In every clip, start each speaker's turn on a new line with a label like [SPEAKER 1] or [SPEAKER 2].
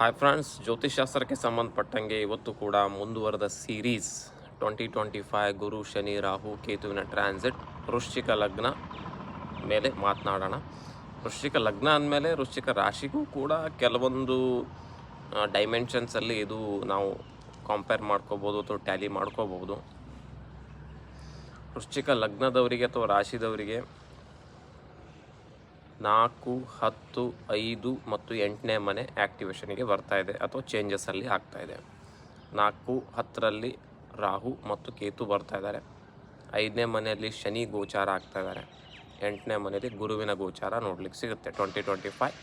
[SPEAKER 1] Hi friends ಜ್ಯೋತಿಷಾಸ್ತ್ರಕ್ಕೆ ಸಂಬಂಧಪಟ್ಟಂಗೆ ಇವತ್ತು ಕೂಡ ಮುಂದುವರೆದ series twenty twenty five Guru, Shani, Rahu, ಕೇತುವಿನ transit ವೃಶ್ಚಿಕ ಲಗ್ನ ಮೇಲೆ ಮಾತನಾಡೋಣ. ವೃಶ್ಚಿಕ ಲಗ್ನ ಅಂದಮೇಲೆ ವೃಶ್ಚಿಕ ರಾಶಿಗೂ ಕೂಡ ಕೆಲವೊಂದು ಡೈಮೆನ್ಷನ್ಸಲ್ಲಿ ಇದು ನಾವು ಕಂಪೇರ್ ಮಾಡ್ಕೋಬೋದು ಅಥವಾ ಟ್ಯಾಲಿ ಮಾಡ್ಕೋಬೋದು. ವೃಶ್ಚಿಕ ಲಗ್ನದವರಿಗೆ ಅಥವಾ ರಾಶಿದವರಿಗೆ ನಾಲ್ಕು, ಹತ್ತು, ಐದು ಮತ್ತು ಎಂಟನೇ ಮನೆ ಆ್ಯಕ್ಟಿವೇಶನ್ಗೆ ಬರ್ತಾ ಇದೆ ಅಥವಾ ಚೇಂಜಸ್ಸಲ್ಲಿ ಆಗ್ತಾ ಇದೆ. ನಾಲ್ಕು, ಹತ್ತರಲ್ಲಿ ರಾಹು ಮತ್ತು ಕೇತು ಬರ್ತಾ ಇದ್ದಾರೆ. ಐದನೇ ಮನೆಯಲ್ಲಿ ಶನಿ ಗೋಚಾರ ಆಗ್ತಾ ಇದ್ದಾರೆ. ಎಂಟನೇ ಮನೆಯಲ್ಲಿ ಗುರುವಿನ ಗೋಚಾರ ನೋಡ್ಲಿಕ್ಕೆ ಸಿಗುತ್ತೆ twenty twenty five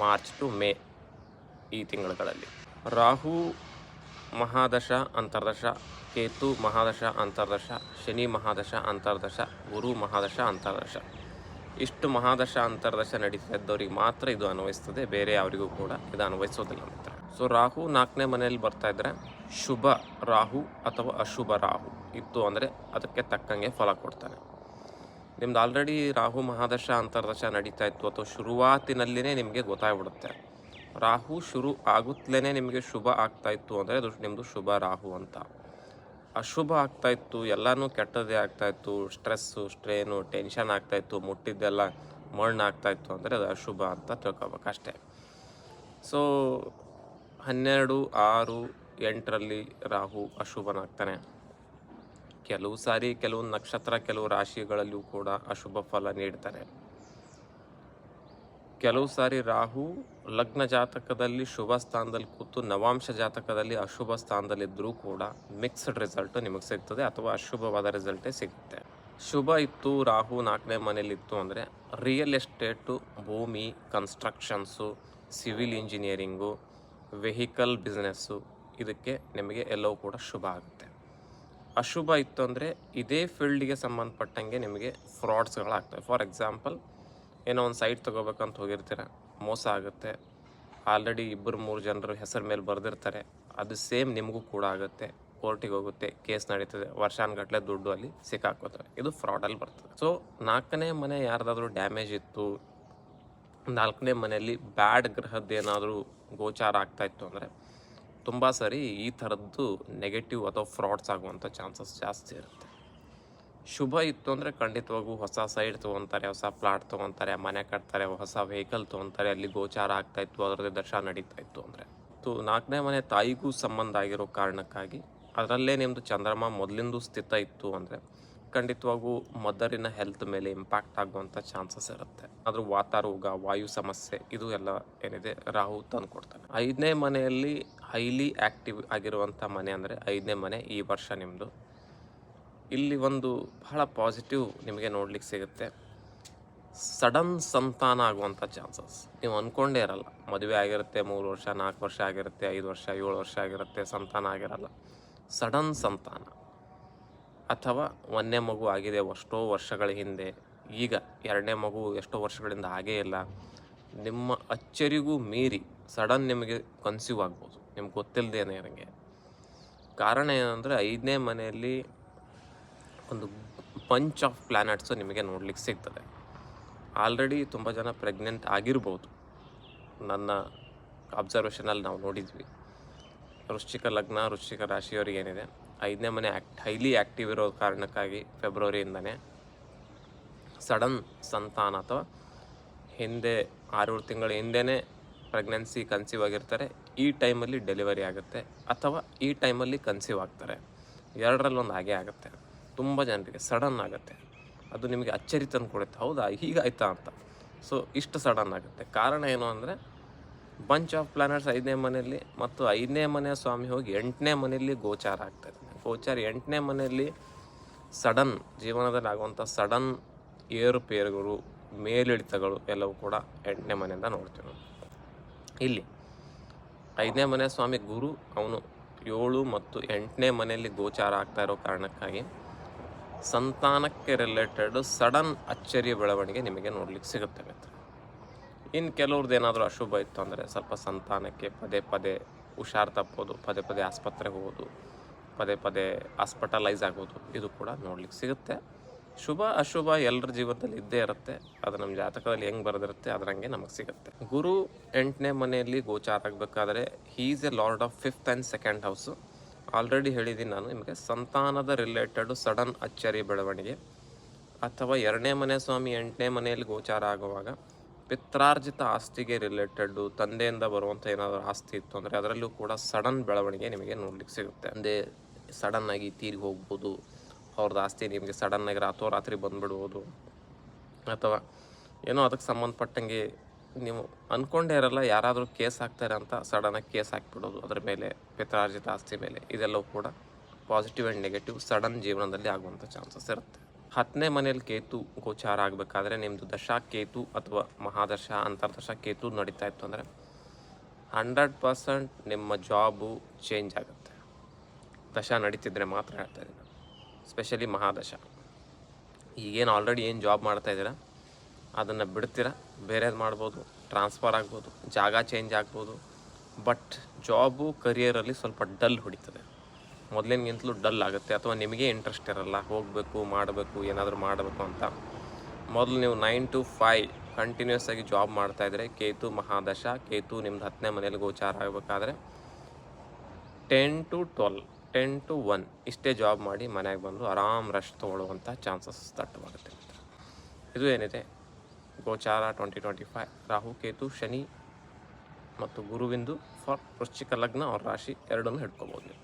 [SPEAKER 1] March to May ಈ ತಿಂಗಳುಗಳಲ್ಲಿ. ರಾಹು ಮಹಾದಶ, ಅಂತರ್ದಶ, ಕೇತು ಮಹಾದಶ, ಅಂತರ್ದಶ, ಶನಿ ಮಹಾದಶ, ಅಂತರ್ದಶ, ಗುರು ಮಹಾದಶ, ಅಂತರ್ದಶ. ಇಷ್ಟು ಮಹಾದಶ ಅಂತರ್ದಶ ನಡೀತಾ ಇದ್ದವ್ರಿಗೆ ಮಾತ್ರ ಇದು ಅನ್ವಯಿಸ್ತದೆ, ಬೇರೆ ಯಾರಿಗೂ ಕೂಡ ಇದು ಅನ್ವಯಿಸೋದಿಲ್ಲ ಮಿತ್ರ ಸೊ ರಾಹು ನಾಲ್ಕನೇ ಮನೆಯಲ್ಲಿ ಬರ್ತಾ ಇದ್ರೆ ಶುಭ ರಾಹು ಅಥವಾ ಅಶುಭ ರಾಹು ಇತ್ತು ಅಂದರೆ ಅದಕ್ಕೆ ತಕ್ಕಂಗೆ ಫಲ ಕೊಡ್ತಾನೆ. ನಿಮ್ದು ಆಲ್ರೆಡಿ ರಾಹು ಮಹಾದಶ ಅಂತರ್ದಶ ನಡೀತಾ ಇತ್ತು ಅಥವಾ ಶುರುವಾತಿನಲ್ಲಿನೇ ನಿಮಗೆ ಗೊತ್ತಾಗ್ಬಿಡುತ್ತೆ. ರಾಹು ಶುರು ಆಗುತ್ತಲೇ ನಿಮಗೆ ಶುಭ ಆಗ್ತಾ ಇತ್ತು ಅಂದರೆ ಅದು ನಿಮ್ಮದು ಶುಭ ರಾಹು ಅಂತ. ಅಶುಭ ಆಗ್ತಾಯಿತ್ತು ಎಲ್ಲನೂ ಕೆಟ್ಟದ್ದೇ ಆಗ್ತಾಯಿತ್ತು ಸ್ಟ್ರೆಸ್ಸು, ಸ್ಟ್ರೇನು, ಟೆನ್ಷನ್ ಆಗ್ತಾಯಿತ್ತು ಮುಟ್ಟಿದ್ದೆಲ್ಲ ಮಣ್ಣು ಆಗ್ತಾ ಇತ್ತು ಅಂದರೆ ಅದು ಅಶುಭ ಅಂತ ತಿಳ್ಕೊಬೇಕು ಅಷ್ಟೇ ಸೊ ಹನ್ನೆರಡು, ಆರು, ಎಂಟರಲ್ಲಿ ರಾಹು ಅಶುಭನಾಗ್ತಾನೆ. ಕೆಲವು ಸಾರಿ ಕೆಲವು ನಕ್ಷತ್ರ, ಕೆಲವು ರಾಶಿಗಳಲ್ಲಿಯೂ ಕೂಡ ಅಶುಭ ಫಲ ನೀಡ್ತಾರೆ. ಕೆಲವು ಸಾರಿ ರಾಹು ಲಗ್ನ ಜಾತಕದಲ್ಲಿ ಶುಭ ಸ್ಥಾನದಲ್ಲಿ ಕೂತು ನವಾಂಶ ಜಾತಕದಲ್ಲಿ ಅಶುಭ ಸ್ಥಾನದಲ್ಲಿದ್ದರೂ ಕೂಡ ಮಿಕ್ಸ್ಡ್ ರಿಸಲ್ಟ್ ನಿಮಗೆ ಸಿಗ್ತದೆ ಅಥವಾ ಅಶುಭವಾದ ರಿಸಲ್ಟೇ ಸಿಗುತ್ತೆ. ಶುಭ ಇತ್ತು, ರಾಹು ನಾಲ್ಕನೇ ಮನೇಲಿ ಇತ್ತು ಅಂದರೆ ರಿಯಲ್ ಎಸ್ಟೇಟು ಭೂಮಿ constructions civil engineering vehicle business ಇದಕ್ಕೆ ನಿಮಗೆ ಎಲ್ಲವೂ ಕೂಡ ಶುಭ ಆಗುತ್ತೆ. ಅಶುಭ ಇತ್ತು ಅಂದರೆ ಇದೇ ಫೀಲ್ಡಿಗೆ ಸಂಬಂಧಪಟ್ಟಂಗೆ ನಿಮಗೆ ಫ್ರಾಡ್ಸ್ಗಳಾಗ್ತವೆ ಫಾರ್ ಎಕ್ಸಾಂಪಲ್ ಏನೋ ಒಂದು ಸೈಟ್ ತೊಗೋಬೇಕಂತ ಹೋಗಿರ್ತೀರ. ಮೋಸ ಆಗುತ್ತೆ. ಆಲ್ರೆಡಿ ಇಬ್ಬರು ಮೂರು ಜನರು ಹೆಸರು ಮೇಲೆ ಬರೆದಿರ್ತಾರೆ. ಅದು ಸೇಮ್ ನಿಮಗೂ ಕೂಡ ಆಗುತ್ತೆ. ಕೋರ್ಟಿಗೆ ಹೋಗುತ್ತೆ, ಕೇಸ್ ನಡೀತದೆ. ವರ್ಷಾನುಗಟ್ಟಲೆ ದುಡ್ಡು ಅಲ್ಲಿ ಸಿಕ್ಕಾಕೋತಾರೆ. ಇದು ಫ್ರಾಡಲ್ಲಿ ಬರ್ತದೆ. ಸೊ ನಾಲ್ಕನೇ ಮನೆ ಯಾರ್ದಾದ್ರೂ ಡ್ಯಾಮೇಜ್ ಇತ್ತು. ನಾಲ್ಕನೇ ಮನೆಯಲ್ಲಿ ಬ್ಯಾಡ್ ಗ್ರಹದ್ದೇನಾದರೂ ಗೋಚಾರ ಆಗ್ತಾ ಇತ್ತು ಅಂದರೆ ತುಂಬ ಸರಿ ಈ ಥರದ್ದು ನೆಗೆಟಿವ್ ಅಥವಾ ಫ್ರಾಡ್ಸ್ ಆಗುವಂಥ ಚಾನ್ಸಸ್ ಜಾಸ್ತಿ ಇರುತ್ತೆ. ಶುಭ ಇತ್ತು ಅಂದರೆ ಖಂಡಿತವಾಗೂ ಹೊಸ ಸೈಡ್ ತೊಗೊತಾರೆ, ಹೊಸ ಪ್ಲಾಟ್ ತೊಗೊತಾರೆ, ಮನೆ ಕಟ್ತಾರೆ, ಹೊಸ ವೆಹಿಕಲ್ ತೊಗೊತಾರೆ, ಅಲ್ಲಿ ಗೋಚಾರ ಆಗ್ತಾ ಇತ್ತು, ಅದರದ್ದೇ ದರ್ಶನ ನಡೀತಾ ಇತ್ತು ಅಂದರೆ. ತು ನಾಲ್ಕನೇ ಮನೆ ತಾಯಿಗೂ ಸಂಬಂಧ ಆಗಿರೋ ಕಾರಣಕ್ಕಾಗಿ ಅದರಲ್ಲೇ ನಿಮ್ಮದು ಚಂದ್ರಮ ಮೊದಲಿಂದು ಸ್ಥಿತ ಇತ್ತು ಅಂದರೆ ಖಂಡಿತವಾಗೂ ಮದರಿನ ಹೆಲ್ತ್ ಮೇಲೆ ಇಂಪ್ಯಾಕ್ಟ್ ಆಗುವಂಥ ಚಾನ್ಸಸ್ ಇರುತ್ತೆ. ಅದ್ರ ವಾತಾರೋಗ ವಾಯು ಸಮಸ್ಯೆ, ಇದು ಎಲ್ಲ ಏನಿದೆ, ರಾಹು ತಂದು ಕೊಡ್ತಾನೆ ಐದನೇ ಮನೆಯಲ್ಲಿ ಹೈಲಿ ಆ್ಯಕ್ಟಿವ್ ಆಗಿರುವಂಥ ಮನೆ ಅಂದರೆ ಐದನೇ ಮನೆ ಈ ವರ್ಷ ನಿಮ್ಮದು ಇಲ್ಲಿ ಒಂದು ಬಹಳ ಪಾಸಿಟಿವ್ ನಿಮಗೆ ನೋಡ್ಲಿಕ್ಕೆ ಸಿಗುತ್ತೆ. ಸಡನ್ ಸಂತಾನ ಆಗುವಂಥ ಚಾನ್ಸಸ್ ನೀವು ಅಂದ್ಕೊಂಡೇ ಇರಲ್ಲ. ಮದುವೆ ಆಗಿರುತ್ತೆ, ಮೂರು ವರ್ಷ, ನಾಲ್ಕು ವರ್ಷ ಆಗಿರುತ್ತೆ, ಐದು ವರ್ಷ, ಏಳು ವರ್ಷ ಆಗಿರುತ್ತೆ, ಸಂತಾನ ಆಗಿರಲ್ಲ. ಸಡನ್ ಸಂತಾನ. ಅಥವಾ ಒಂದನೇ ಮಗು ಆಗಿದೆ, ಎಷ್ಟೋ ವರ್ಷಗಳ ಹಿಂದೆ. ಈಗ ಎರಡನೇ ಮಗು ಎಷ್ಟೋ ವರ್ಷಗಳಿಂದ ಹಾಗೇ ಇಲ್ಲ. ನಿಮ್ಮ ಅಚ್ಚರಿಗೂ ಮೀರಿ ಸಡನ್ ನಿಮಗೆ ಕನ್ಸ್ಯೂವ್ ಆಗ್ಬೋದು. ನಿಮ್ಗೆ ಗೊತ್ತಿಲ್ಲದೇನೆ ನನಗೆ ಕಾರಣ ಏನಂದರೆ ಐದನೇ ಮನೆಯಲ್ಲಿ ಒಂದು ಪಂಚ್ ಆಫ್ ಪ್ಲ್ಯಾನೆಟ್ಸು ನಿಮಗೆ ನೋಡ್ಲಿಕ್ಕೆ ಸಿಗ್ತದೆ. ಆಲ್ರೆಡಿ ತುಂಬ ಜನ ಪ್ರೆಗ್ನೆಂಟ್ ಆಗಿರ್ಬೋದು. ನನ್ನ ಅಬ್ಸರ್ವೇಷನಲ್ಲಿ ನಾವು ನೋಡಿದ್ವಿ. ವೃಶ್ಚಿಕ ಲಗ್ನ, ವೃಶ್ಚಿಕ ರಾಶಿಯವರಿಗೆ ಏನಿದೆ? ಐದನೇ ಮನೆ ಆ್ಯಕ್ಟ್ ಹೈಲಿ ಆ್ಯಕ್ಟಿವ್ ಇರೋ ಕಾರಣಕ್ಕಾಗಿ ಫೆಬ್ರವರಿಯಿಂದನೇ ಸಡನ್ ಸಂತಾನ ಅಥವಾ ಹಿಂದೆ ಆರೂರು ತಿಂಗಳ ಹಿಂದೆನೇ ಪ್ರೆಗ್ನೆನ್ಸಿ ಕನ್ಸೀವ್ ಆಗಿರ್ತಾರೆ. ಈ ಟೈಮಲ್ಲಿ ಡೆಲಿವರಿ ಆಗುತ್ತೆ ಅಥವಾ ಈ ಟೈಮಲ್ಲಿ ಕನ್ಸೀವ್ ಆಗ್ತಾರೆ. ಎರಡರಲ್ಲಿ ಒಂದು ಹಾಗೆ ಆಗುತ್ತೆ. ತುಂಬ ಜನರಿಗೆ ಸಡನ್ ಆಗುತ್ತೆ. ಅದು ನಿಮಗೆ ಅಚ್ಚರಿ ತಂದು ಕೊಡುತ್ತೆ. ಹೌದಾ? ಹೀಗಾಯ್ತಾ ಅಂತ. ಸೊ ಇಷ್ಟು ಸಡನ್ ಆಗುತ್ತೆ. ಕಾರಣ ಏನು ಅಂದರೆ ಬಂಚ್ ಆಫ್ ಪ್ಲಾನೆಟ್ಸ್ ಐದನೇ ಮನೆಯಲ್ಲಿ ಮತ್ತು ಐದನೇ ಮನೆಯ ಸ್ವಾಮಿ ಹೋಗಿ ಎಂಟನೇ ಮನೆಯಲ್ಲಿ ಗೋಚಾರ ಆಗ್ತದೆ ಗೋಚಾರ ಎಂಟನೇ ಮನೆಯಲ್ಲಿ ಸಡನ್ ಜೀವನದಲ್ಲಿ ಆಗುವಂಥ ಸಡನ್ ಏರುಪೇರುಗಳು ಮೇಲಿಳಿತಗಳು ಎಲ್ಲವೂ ಕೂಡ ಎಂಟನೇ ಮನೆಯಿಂದ ನೋಡ್ತೀವಿ ಇಲ್ಲಿ ಐದನೇ ಮನೆ ಸ್ವಾಮಿ ಗುರು, ಅವನು ಏಳು ಮತ್ತು ಎಂಟನೇ ಮನೆಯಲ್ಲಿ ಗೋಚಾರ ಆಗ್ತಾ ಇರೋ ಕಾರಣಕ್ಕಾಗಿ ಸಂತಾನಕ್ಕೆ ರಿಲೇಟೆಡ್ ಸಡನ್ ಅಚ್ಚರಿಯ ಬೆಳವಣಿಗೆ ನಿಮಗೆ ನೋಡ್ಲಿಕ್ಕೆ ಸಿಗುತ್ತೆ ಮಿತ್ರ. ಇನ್ನು ಕೆಲವ್ರದ್ದು ಏನಾದರೂ ಅಶುಭ ಇತ್ತು ಅಂದರೆ ಸ್ವಲ್ಪ ಸಂತಾನಕ್ಕೆ ಪದೇ ಪದೇ ಹುಷಾರು ತಪ್ಪೋದು, ಪದೇ ಪದೇ ಆಸ್ಪತ್ರೆಗೆ ಹೋಗೋದು, ಪದೇ ಪದೇ ಹಾಸ್ಪಿಟಲೈಸ್ ಆಗೋದು, ಇದು ಕೂಡ ನೋಡ್ಲಿಕ್ಕೆ ಸಿಗುತ್ತೆ. ಶುಭ ಅಶುಭ ಎಲ್ಲರ ಜೀವನದಲ್ಲಿ ಇದ್ದೇ ಇರುತ್ತೆ. ಅದು ನಮ್ಮ ಜಾತಕದಲ್ಲಿ ಹೆಂಗೆ ಬರೆದಿರುತ್ತೆ ಅದರಂಗೆ ನಮಗೆ ಸಿಗುತ್ತೆ. ಗುರು ಎಂಟನೇ ಮನೆಯಲ್ಲಿ ಗೋಚಾರ ಆಗಬೇಕಾದ್ರೆ he's a lord of fifth and second house already ಹೇಳಿದ್ದೀನಿ ನಾನು ನಿಮಗೆ, ಸಂತಾನದ ರಿಲೇಟೆಡು ಸಡನ್ ಅಚ್ಚರಿ ಬೆಳವಣಿಗೆ, ಅಥವಾ ಎರಡನೇ ಮನೆ ಸ್ವಾಮಿ, ಎಂಟನೇ ಮನೆಯಲ್ಲಿ ಗೋಚಾರ ಆಗುವಾಗ ಪಿತ್ರಾರ್ಜಿತ ಆಸ್ತಿಗೆ ರಿಲೇಟೆಡ್ಡು ತಂದೆಯಿಂದ ಬರುವಂಥ ಏನಾದರೂ ಆಸ್ತಿ ಇತ್ತು ಅಂದರೆ ಅದರಲ್ಲೂ ಕೂಡ ಸಡನ್ ಬೆಳವಣಿಗೆ ನಿಮಗೆ ನೋಡ್ಲಿಕ್ಕೆ ಸಿಗುತ್ತೆ. ಅಂದೇ ಸಡನ್ನಾಗಿ ತೀರಿಗೆ ಹೋಗ್ಬೋದು, ಅವ್ರದ್ದು ಆಸ್ತಿ ನಿಮಗೆ ಸಡನ್ನಾಗಿ ರಾತ್ರೋರಾತ್ರಿ ಬಂದುಬಿಡ್ಬೋದು, ಅಥವಾ ಏನೋ ಅದಕ್ಕೆ ಸಂಬಂಧಪಟ್ಟಂಗೆ ನೀವು ಅಂದ್ಕೊಂಡೇ ಇರಲ್ಲ, ಯಾರಾದರೂ ಕೇಸ್ ಹಾಕ್ತಾರೆ ಅಂತ ಸಡನ್ನಾಗಿ ಕೇಸ್ ಹಾಕ್ಬಿಡೋದು, ಅದ್ರ ಮೇಲೆ ಪಿತ್ರಾರ್ಜಿತ ಆಸ್ತಿ ಮೇಲೆ, ಇದೆಲ್ಲವೂ ಕೂಡ ಪಾಸಿಟಿವ್ ಆ್ಯಂಡ್ ನೆಗೆಟಿವ್ ಸಡನ್ ಜೀವನದಲ್ಲಿ ಆಗುವಂಥ ಚಾನ್ಸಸ್ ಇರುತ್ತೆ. ಹತ್ತನೇ ಮನೆಯಲ್ಲಿ ಕೇತು ಗೋಚಾರ ಆಗಬೇಕಾದ್ರೆ ನಿಮ್ಮದು ದಶಾ ಕೇತು ಅಥವಾ ಮಹಾದಶ ಅಂತರ್ದಶ ಕೇತು ನಡೀತಾ ಇತ್ತು ಅಂದರೆ ಹಂಡ್ರೆಡ್ ಪರ್ಸೆಂಟ್ ನಿಮ್ಮ ಜಾಬು ಚೇಂಜ್ ಆಗುತ್ತೆ. ದಶ ನಡೀತಿದ್ರೆ ಮಾತ್ರ ಹೇಳ್ತಾ ಇದ್ದೀನಿ ಸ್ಪೆಷಲಿ ಮಹಾದಶ. ಈಗೇನು ಆಲ್ರೆಡಿ ಏನು ಜಾಬ್ ಮಾಡ್ತಾ ಇದ್ದೀರಾ? ಅದನ್ನು ಬಿಡ್ತೀರ? ಬೇರೆದು ಮಾಡ್ಬೋದು ಟ್ರಾನ್ಸ್ಫರ್ ಆಗ್ಬೋದು, ಜಾಗ ಚೇಂಜ್ ಆಗ್ಬೋದು. ಬಟ್ ಜಾಬು ಕರಿಯರಲ್ಲಿ ಸ್ವಲ್ಪ ಡಲ್ ಹೊಡಿತದೆ. ಮೊದಲಿನಗಿಂತಲೂ ಡಲ್ ಆಗುತ್ತೆ. ಅಥವಾ ನಿಮಗೆ ಇಂಟ್ರೆಸ್ಟ್ ಇರಲ್ಲ. ಹೋಗಬೇಕು, ಮಾಡಬೇಕು, ಏನಾದರೂ ಮಾಡಬೇಕು ಅಂತ. ಮೊದಲು ನೀವು ನೈನ್ ಟು ಫೈವ್ ಕಂಟಿನ್ಯೂಸ್ ಆಗಿ ಜಾಬ್ ಮಾಡ್ತಾಯಿದ್ರೆ ಕೇತು ಮಹಾದಶ, ಕೇತು ನಿಮ್ದು ಹತ್ತನೇ ಮನೇಲಿ ಗೋಚಾರ ಆಗಬೇಕಾದ್ರೆ ten to twelve ten to one ಇಷ್ಟೇ ಜಾಬ್ ಮಾಡಿ ಮನೆಗೆ ಬಂದು ಆರಾಮ್ ರಶ್ ತೊಗೊಳ್ಳುವಂಥ ಚಾನ್ಸಸ್ ದಟ್ಟವಾಗುತ್ತೆ ಇದು ಏನಿದೆ? ಗೋಚಾರ twenty twenty five Rahu, Ketu, Shani ಮತ್ತು ಗುರುವಿಂದು ಫಾರ್ ವೃಶ್ಚಿಕ ಲಗ್ನ, ಅವ್ರ ರಾಶಿ ಎರಡನ್ನು ಹಿಡ್ಕೋಬೋದು